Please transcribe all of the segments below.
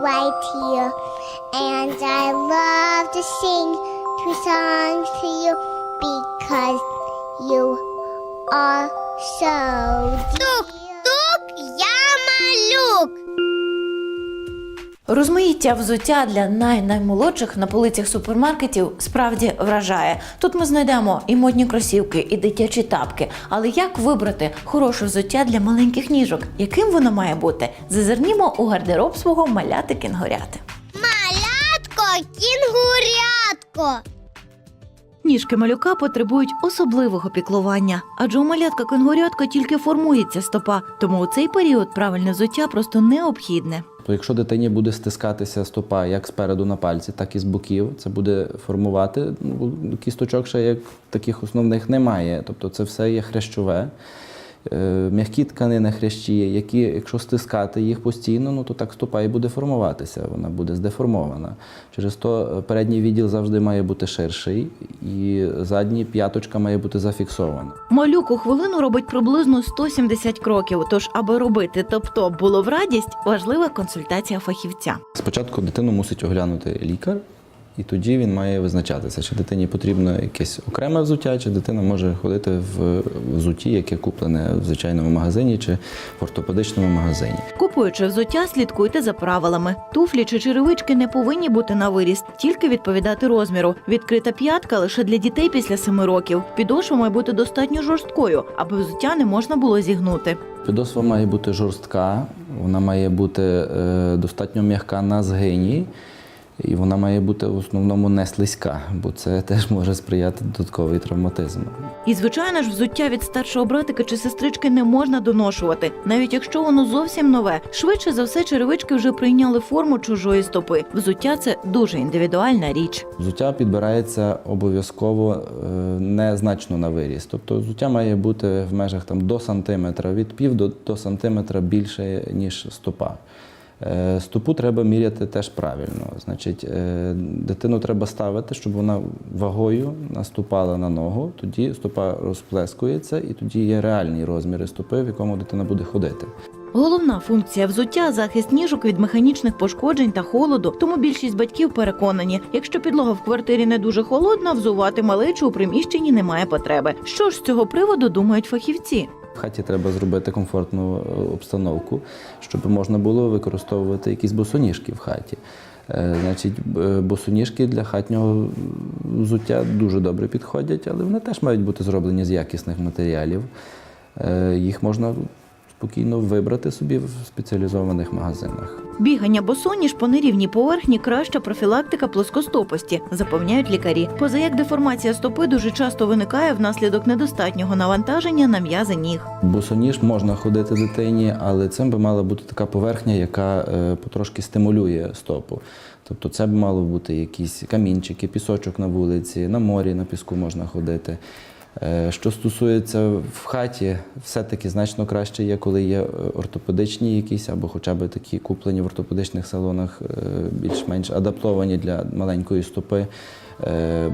right here. And I love to sing two songs to you because you are so Тук, тук, я малюк. Розмаїття взуття для най-наймолодших на полицях супермаркетів справді вражає. Тут ми знайдемо і модні кросівки, і дитячі тапки. Але як вибрати хороше взуття для маленьких ніжок? Яким воно має бути? Зазирнімо у гардероб свого маляти кінгуряти. Малятко, кінгурятко. Ніжки малюка потребують особливого піклування, адже у малятка кенгурятка тільки формується стопа, тому у цей період правильне взуття просто необхідне. То якщо дитині буде стискатися стопа як спереду на пальці, так і з боків, це буде формувати ну, кісточок, ще як таких основних немає. Тобто це все є хрящове. Е, М'які тканини хрящі, які, якщо стискати їх постійно, ну то так стопа і буде формуватися, вона буде здеформована. Через то е, передній відділ завжди має бути ширший, і задній п'яточка має бути зафіксована. Малюк у хвилину робить приблизно 170 кроків. Тож, аби робити топ-топ було в радість, важлива консультація фахівця. Спочатку дитину мусить оглянути лікар, і тоді він має визначатися, чи дитині потрібно якесь окреме взуття, чи дитина може ходити в взутті, яке куплене в звичайному магазині чи в ортопедичному магазині. Купуючи взуття, слідкуйте за правилами. Туфлі чи черевички не повинні бути на виріст, тільки відповідати розміру. Відкрита п'ятка лише для дітей після 7 років. Підошва має бути достатньо жорсткою, аби взуття не можна було зігнути. Підошва має бути жорстка, вона має бути е, достатньо м'яка на згині. І вона має бути в основному не слизька, бо це теж може сприяти додатковий травматизму. І звичайно ж, взуття від старшого братика чи сестрички не можна доношувати, навіть якщо воно зовсім нове. Швидше за все, черевички вже прийняли форму чужої стопи. Взуття це дуже індивідуальна річ. Взуття підбирається обов'язково е, незначно на виріс. Тобто взуття має бути в межах там, до сантиметра, від пів до, до сантиметра більше, ніж стопа. Е, Стопу треба міряти теж правильно. Значить, е, дитину треба ставити, щоб вона вагою наступала на ногу, тоді стопа розплескується, і тоді є реальні розміри стопи, в якому дитина буде ходити. Головна функція взуття захист ніжок від механічних пошкоджень та холоду. Тому більшість батьків переконані, якщо підлога в квартирі не дуже холодна, взувати малечу у приміщенні немає потреби. Що ж з цього приводу думають фахівці? В хаті треба зробити комфортну е, обстановку, щоб можна було використовувати якісь босоніжки в хаті. Е, Значить, босоніжки для хатнього взуття дуже добре підходять, але вони теж мають бути зроблені з якісних матеріалів. Е, Їх можна спокійно вибрати собі в спеціалізованих магазинах. Бігання босоніж по нерівній поверхні краща профілактика плоскостопості, запевняють лікарі. Позаяк деформація стопи дуже часто виникає внаслідок недостатнього навантаження на м'язи ніг. Босоніж можна ходити дитині, але це би мала бути така поверхня, яка е, потрошки стимулює стопу. Тобто це б мало бути якісь камінчики, пісочок на вулиці, на морі, на піску можна ходити. Е, Що стосується в хаті, все-таки значно краще є, коли є е, ортопедичні якісь, або хоча б такі куплені в ортопедичних салонах, е, більш-менш адаптовані для маленької стопи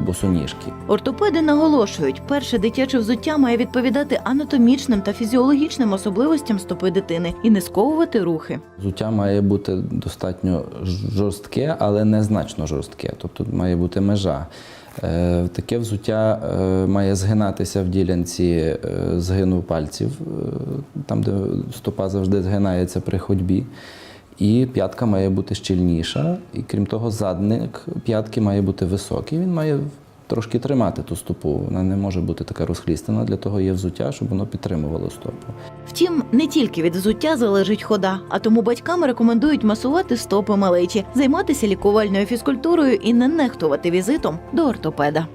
босоніжки. Ортопеди наголошують, перше дитяче взуття має відповідати анатомічним та фізіологічним особливостям стопи дитини і не сковувати рухи. Взуття має бути достатньо жорстке, але не значно жорстке. Тобто має бути межа. Е, Таке взуття е, має згинатися в ділянці е, згину пальців, там, де стопа завжди згинається при ходьбі. І п'ятка має бути щільніша, і крім того, задник п'ятки має бути високий. Він має трошки тримати ту стопу. Вона не може бути така розхлістана. Для того є взуття, щоб воно підтримувало стопу. Втім, не тільки від взуття залежить хода, а тому батькам рекомендують масувати стопи малечі, займатися лікувальною фізкультурою і не нехтувати візитом до ортопеда.